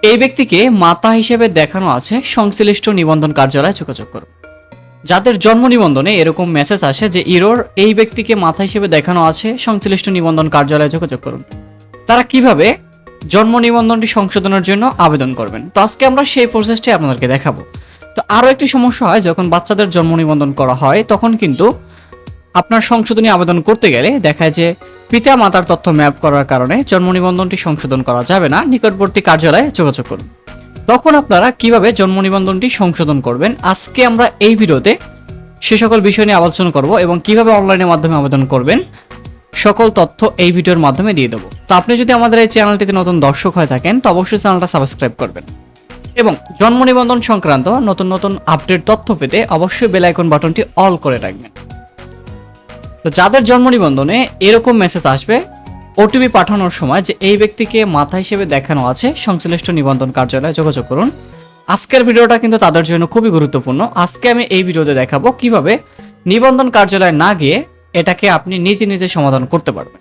এই ব্যক্তিকে মাতা হিসেবে দেখানো আছে সংশ্লিষ্ট নিবন্ধন কার্যালয়ে যোগাযোগ করুন। যাদের জন্ম নিবন্ধনে এরকম মেসেজ আসে যে, ইরোর এই ব্যক্তিকে মাথা হিসেবে দেখানো আছে সংশ্লিষ্ট নিবন্ধন কার্যালয়ে যোগাযোগ করুন। তারা কীভাবে জন্ম নিবন্ধনটি সংশোধনের জন্য আবেদন করবেন? তো আজকে আমরা সেই প্রসেসটি আপনাদেরকে দেখাবো। তো আরও একটি সমস্যা হয়, যখন বাচ্চাদের জন্ম নিবন্ধন করা হয়, তখন কিন্তু আপনার সংশোধনী আবেদন করতে গেলে দেখায় যে পিতা মাতার তথ্য ম্যাপ করার কারণে জন্ম নিবন্ধনটি সংশোধন করা যাবে না। নিকটবর্তী কার্যালয়ে যোগাযোগ করুন। তখন আপনারা কীভাবে জন্ম নিবন্ধনটি সংশোধন করবেন? আজকে আমরা এই ভিডিওতে সে সকল বিষয় নিয়ে আলোচনা করব এবং কীভাবে অনলাইনের মাধ্যমে আবেদন করবেন সকল তথ্য এই ভিডিওর মাধ্যমে দিয়ে দেবো। তো আপনি যদি আমাদের এই চ্যানেলটিতে নতুন দর্শক হয়ে থাকেন, তো অবশ্যই চ্যানেলটা সাবস্ক্রাইব করবেন। এবং জন্ম নিবন্ধন সংক্রান্ত নতুন নতুন আপডেট তথ্য পেতে অবশ্যই বেল আইকন বাটনটি অল করে রাখবেন। তো যাদের জন্ম নিবন্ধনে এরকম মেসেজ আসবে ওটিপি পাঠানোর সময় যে এই ব্যক্তিকে মাথা হিসেবে দেখানো আছে, সংশ্লিষ্ট নিবন্ধন কার্যালয়ে যোগাযোগ করুন। আজকের ভিডিওটা কিন্তু তাদের জন্য খুবই গুরুত্বপূর্ণ। আজকে আমি এই ভিডিওতে দেখাবো কীভাবে নিবন্ধন কার্যালয়ে না গিয়ে এটাকে আপনি নিজে নিজে সমাধান করতে পারবেন।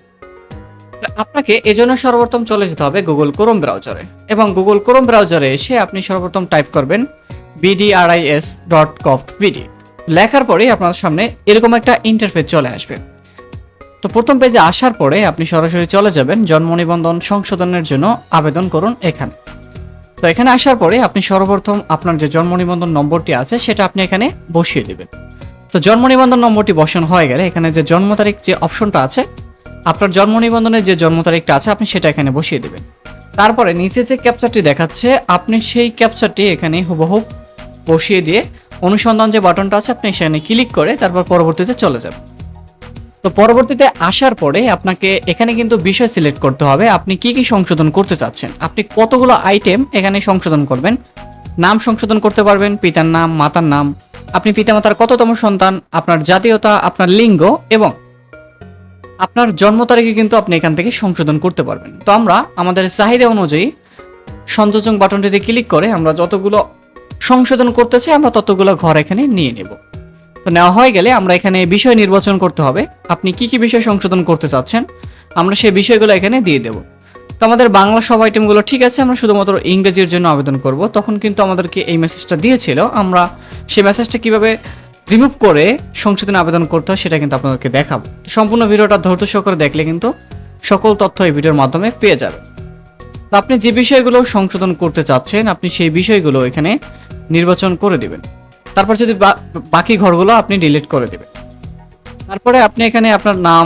আপনাকে এজন্য সর্বপ্রথম চলে যেতে হবে গুগল ক্রোম ব্রাউজারে এবং গুগল ক্রোম ব্রাউজারে এসে আপনি সর্বপ্রথম টাইপ করবেন বিডিআরআইএস ডট কফ বিডি লেখার পরেই আপনার সামনে এরকম একটা ইন্টারফেস চলে আসবে। তো প্রথম পেজে আসার পরে আপনি সরাসরি চলে যাবেন, জন্ম নিবন্ধন সংশোধনের জন্য আবেদন করুন এখানে। তো এখানে আসার পরে আপনি সর্বপ্রথম আপনার যে জন্ম নিবন্ধন নম্বরটি আছে, সেটা আপনি এখানে বসিয়ে দেবেন। তো জন্ম নিবন্ধন নম্বরটি বসানো হয়ে গেলে এখানে যে জন্ম তারিখ যে অপশনটা আছে, আপনার জন্ম নিবন্ধনের যে জন্ম তারিখটা আছে, আপনি সেটা এখানে বসিয়ে দেবেন। তারপরে নিচে যে ক্যাপচারটি দেখাচ্ছে, আপনি সেই ক্যাপচারটি এখানে হুবহু বসিয়ে দিয়ে অনুসন্ধান যে বাটনটা আছে, আপনি সেখানে ক্লিক করে তারপর পরবর্তীতে চলে যাবেন। তো পরবর্তীতে আসার পরে আপনাকে এখানে কিন্তু বিষয় সিলেক্ট করতে হবে, আপনি কি কি সংশোধন করতে চাচ্ছেন। আপনি কতগুলো আইটেম এখানে সংশোধন করবেন, নাম সংশোধন করতে পারবেন, পিতার নাম, মাতার নাম। আপনি পিতামাতার কততম সন্তান, আপনার জাতীয়তা, আপনার লিঙ্গ এবং আপনার জন্ম তারিখে কিন্তু আপনি এখান থেকে সংশোধন করতে পারবেন। তো আমরা আমাদের চাহিদা অনুযায়ী সংযোজন বাটনটিতে ক্লিক করে আমরা যতগুলো সংশোধন করতে চাই আমরা ততগুলো ঘর এখানে নিয়ে নেব। তো নেওয়া হয়ে গেলে আমরা এখানে বিষয় নির্বাচন করতে হবে। আপনি কি কি বিষয় সংশোধন করতে চাচ্ছেন, আমরা সেই বিষয়গুলো এখানে দিয়ে দেব। তো আমাদের বাংলা সব আইটেমগুলো ঠিক আছে, আমরা শুধুমাত্র ইংরেজির জন্য আবেদন করব। তখন কিন্তু আমাদেরকে এই মেসেজটা দিয়েছিল, আমরা সেই মেসেজটা কীভাবে রিমুভ করে সংশোধনে আবেদন করতে হয় সেটা কিন্তু আপনাদেরকে দেখাবো। সম্পূর্ণ ভিডিওটা ধৈর্য সহকারে দেখলে কিন্তু সকল তথ্য এই ভিডিওর মাধ্যমে পেয়ে যাবে আপনি যে বিষয়গুলো সংশোধন করতে চাচ্ছেন, আপনি সেই বিষয়গুলো এখানে নির্বাচন করে দিবেন। তারপর যদি বাকি ঘরগুলো আপনি ডিলিট করে দিবেন। তারপরে আপনি এখানে আপনার নাম,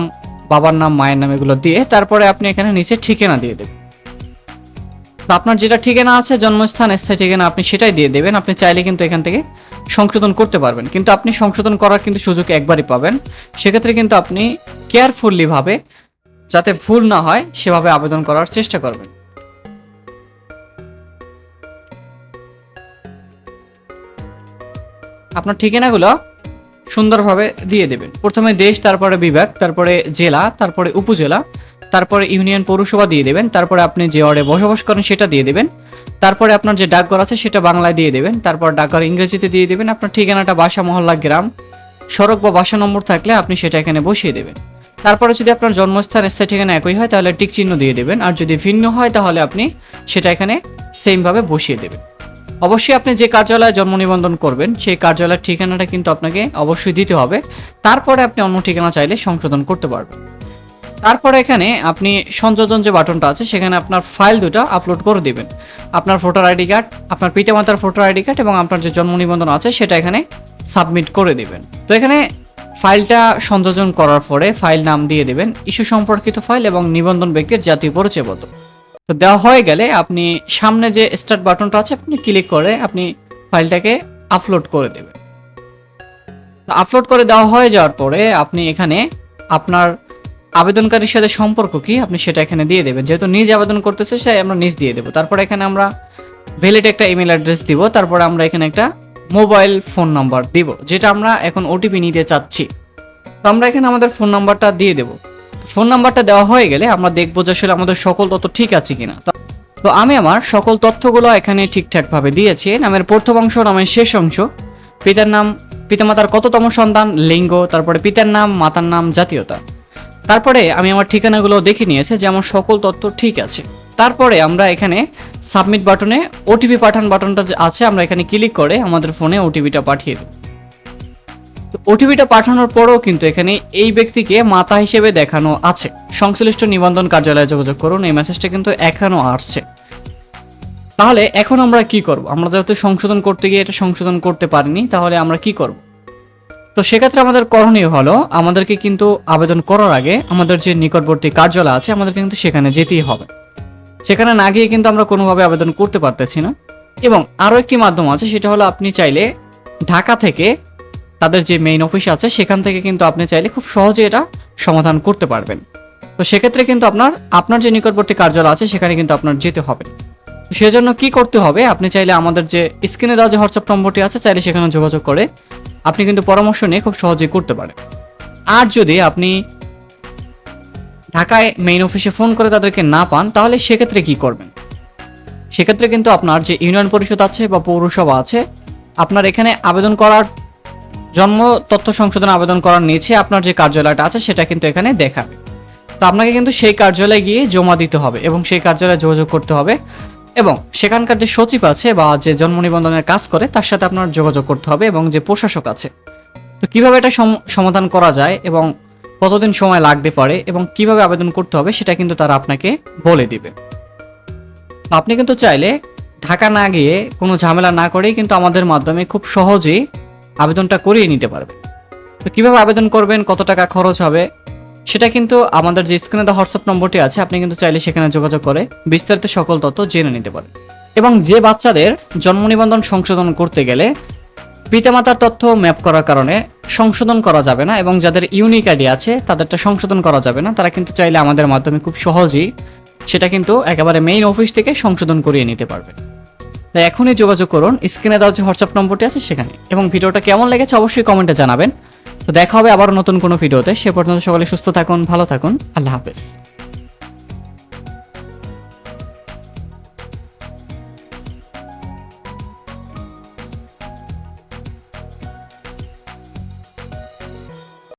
বাবার নাম, মায়ের নাম এগুলো দিয়ে তারপরে আপনি এখানে নিচে ঠিকানা দিয়ে দেবেন। আপনার যেটা ঠিকানা আছে, জন্মস্থান, স্থায়ী ঠিকানা, আপনি সেটাই দিয়ে দেবেন। আপনি চাইলে কিন্তু এখান থেকে সংশোধন করতে পারবেন। কিন্তু আপনি সংশোধন করার কিন্তু সুযোগ একবারই পাবেন। সেক্ষেত্রে কিন্তু আপনি কেয়ারফুললি ভাবে, যাতে ভুল না হয়, সেভাবে আবেদন করার চেষ্টা করবেন। আপনার ঠিকানাগুলো সুন্দরভাবে দিয়ে দেবেন। প্রথমে দেশ, তারপরে বিভাগ, তারপরে জেলা, তারপরে উপজেলা, তারপরে ইউনিয়ন পৌরসভা দিয়ে দেবেন, তারপরে আপনি যে ওয়ার্ডে বসবাস করেন সেটা দিয়ে দেবেন, তারপরে আপনার যে ডাকঘর আছে সেটা বাংলায় দিয়ে দেবেন, তারপর ডাকঘর ইংরেজিতে দিয়ে দেবেন, আপনার ঠিকানাটা বাসা, মহল্লা, গ্রাম, সড়ক বা বাসা নম্বর থাকলে আপনি সেটা এখানে বসিয়ে দেবেন। তারপরে যদি আপনার জন্মস্থান, স্থায়ী ঠিকানা একই হয়, তাহলে টিক চিহ্ন দিয়ে দেবেন, আর যদি ভিন্ন হয়, তাহলে আপনি সেটা এখানে সেমভাবে বসিয়ে দেবেন। অবশ্যই আপনি যে কার্যালয়ে জন্ম নিবন্ধন করবেন, সেই কার্যালয়ের ঠিকানাটা কিন্তু আপনাকে অবশ্যই দিতে হবে। তারপরে আপনি অন্য ঠিকানা চাইলে সংশোধন করতে পারবেন। তারপরে এখানে আপনি সংযোজন যে বাটনটা আছে, সেখানে আপনার ফাইল দুটো আপলোড করে দিবেন। আপনার ভোটার আইডি কার্ড, আপনার পিতামাতার ভোটার আইডি কার্ড এবং আপনার যে জন্ম নিবন্ধন আছে, সেটা এখানে সাবমিট করে দিবেন। তো এখানে ফাইলটা সংযোজন করার পরে ফাইল নাম দিয়ে দেবেন, ইস্যু সম্পর্কিত ফাইল এবং নিবন্ধন ব্যক্তির জাতীয় পরিচয়পত্র। তো দেওয়া হয়ে গেলে আপনি সামনে যে স্টার্ট বাটনটা আছে, আপনি ক্লিক করে আপনি ফাইলটাকে আপলোড করে দেবেন। আপলোড করে দেওয়া হয়ে যাওয়ার পরে আপনি এখানে আপনার আবেদনকারীর সাথে সম্পর্ক কি, আপনি সেটা এখানে দিয়ে দেবেন। যেহেতু নিজ আবেদন করতেছে, সে আমরা নিজ দিয়ে দেবো। তারপরে এখানে আমরা ভ্যালিড একটা ইমেল অ্যাড্রেস দিব, তারপরে আমরা এখানে একটা মোবাইল ফোন নাম্বার দিব, যেটা আমরা এখন ওটিপি নিতে চাচ্ছি। তো আমরা এখানে আমাদের ফোন নাম্বারটা দিয়ে দেবো। ফোন নাম্বারটা দেওয়া হয়ে গেলে আমরা দেখব যে আসলে আমাদের সকল তথ্য ঠিক আছে কিনা। তো- আমি আমার সকল তথ্যগুলো এখানে ঠিকঠাকভাবে দিয়েছি। নামের প্রথম অংশ, নামের শেষ অংশ। পিতার নাম, পিতামাতার কততম সন্তান, লিঙ্গ, তারপরে পিতার নাম, মাতার নাম, জাতীয়তা। তারপরে আমি আমার ঠিকানাগুলো দেখে নিয়েছি যে আমার সকল তথ্য ঠিক আছে। তারপরে আমরা এখানে সাবমিট বাটনে ওটিপি পাঠান বাটনটা আছে, আমরা এখানে ক্লিক করে আমাদের ফোনে ওটিপিটা পাঠিয়ে দেব। ওটিপিটা পাঠানোর পরেও কিন্তু এখানে এই ব্যক্তিকে মাতা হিসেবে দেখানো আছে। সংশ্লিষ্ট নিবন্ধন কার্যালয়ে যোগাযোগ করুন, এই মেসেজটা কিন্তু এখনও আসছে। তাহলে এখন আমরা কি করব? আমরা যেহেতু সংশোধন করতে গিয়ে এটা সংশোধন করতে পারিনি, তাহলে আমরা কি করব? তো সেক্ষেত্রে আমাদের করণীয় হলো, আমাদেরকে কিন্তু আবেদন করার আগে আমাদের যে নিকটবর্তী কার্যালয় আছে, আমাদের কিন্তু সেখানে যেতেই হবে। সেখানে না গিয়ে কিন্তু আমরা কোনোভাবে আবেদন করতে পারতেছি না। এবং আরও একটি মাধ্যম আছে, সেটা হলো আপনি চাইলে ঢাকা থেকে তাদের যে মেইন অফিস আছে, সেখান থেকে কিন্তু আপনি চাইলে খুব সহজে এটা সমাধান করতে পারবেন। তো সেক্ষেত্রে কিন্তু আপনার আপনার যে নিকটবর্তী কার্যালয় আছে, সেখানে কিন্তু আপনার যেতে হবে। সেজন্য কি করতে হবে? আপনি চাইলে আমাদের যে স্ক্রিনে দেওয়া যে হোয়াটসঅ্যাপ নম্বরটি আছে, চাইলে সেখানে যোগাযোগ করে আপনি কিন্তু পরামর্শ নিয়ে খুব সহজেই করতে পারেন। আর যদি আপনি ঢাকায় মেইন অফিসে ফোন করে তাদেরকে না পান, তাহলে সেক্ষেত্রে কি করবেন? সেক্ষেত্রে কিন্তু আপনার যে ইউনিয়ন পরিষদ আছে বা পৌরসভা আছে, আপনার এখানে আবেদন করার জন্ম তথ্য সংশোধন আবেদন করার নিচে আপনার যে কার্যালয়টা আছে, সেটা কিন্তু এখানে দেখাবে। তো আপনাকে কিন্তু সেই কার্যালয়ে গিয়ে জমা দিতে হবে এবং সেই কার্যালয়ে যোগাযোগ করতে হবে এবং সেখানকার যে সচিব আছে বা যে জন্ম নিবন্ধনের কাজ করে, তার সাথে আপনার যোগাযোগ করতে হবে এবং যে প্রশাসক আছে। তো কীভাবে এটা সম- সমাধান করা যায় এবং কতদিন সময় লাগতে পারে এবং কীভাবে আবেদন করতে হবে, সেটা কিন্তু তারা আপনাকে বলে দিবে। আপনি কিন্তু চাইলে ঢাকা না গিয়ে কোনো ঝামেলা না করেই কিন্তু আমাদের মাধ্যমে খুব সহজেই আবেদনটা করিয়ে নিতে পারবে। তো কীভাবে আবেদন করবেন, কত টাকা খরচ হবে, সেটা কিন্তু আমাদের যে স্ক্রিনে দেওয়া হোয়াটসঅ্যাপ নম্বরটি আছে, আপনি কিন্তু চাইলে সেখানে যোগাযোগ করে বিস্তারিত সকল তথ্য জেনে নিতে পারেন। এবং যে বাচ্চাদের জন্ম নিবন্ধন সংশোধন করতে গেলে পিতামাতার তথ্য ম্যাপ করার কারণে সংশোধন করা যাবে না এবং যাদের ইউনিক আইডি আছে, তাদেরটা সংশোধন করা যাবে না। তারা কিন্তু চাইলে আমাদের মাধ্যমে খুব সহজেই সেটা কিন্তু একেবারে মেইন অফিস থেকে সংশোধন করিয়ে নিতে পারবে। তাই এখনই যোগাযোগ করুন। স্ক্রিনে দেওয়া যে হোয়াটসঅ্যাপ নম্বরটি আছে সেখানে। এবং ভিডিওটা কেমন লেগেছে অবশ্যই কমেন্টে জানাবেন। তো দেখা হবে আবার নতুন কোনো ভিডিওতে। সে পর্যন্ত সকলে সুস্থ থাকুন, ভালো থাকুন। আল্লাহ হাফেজ।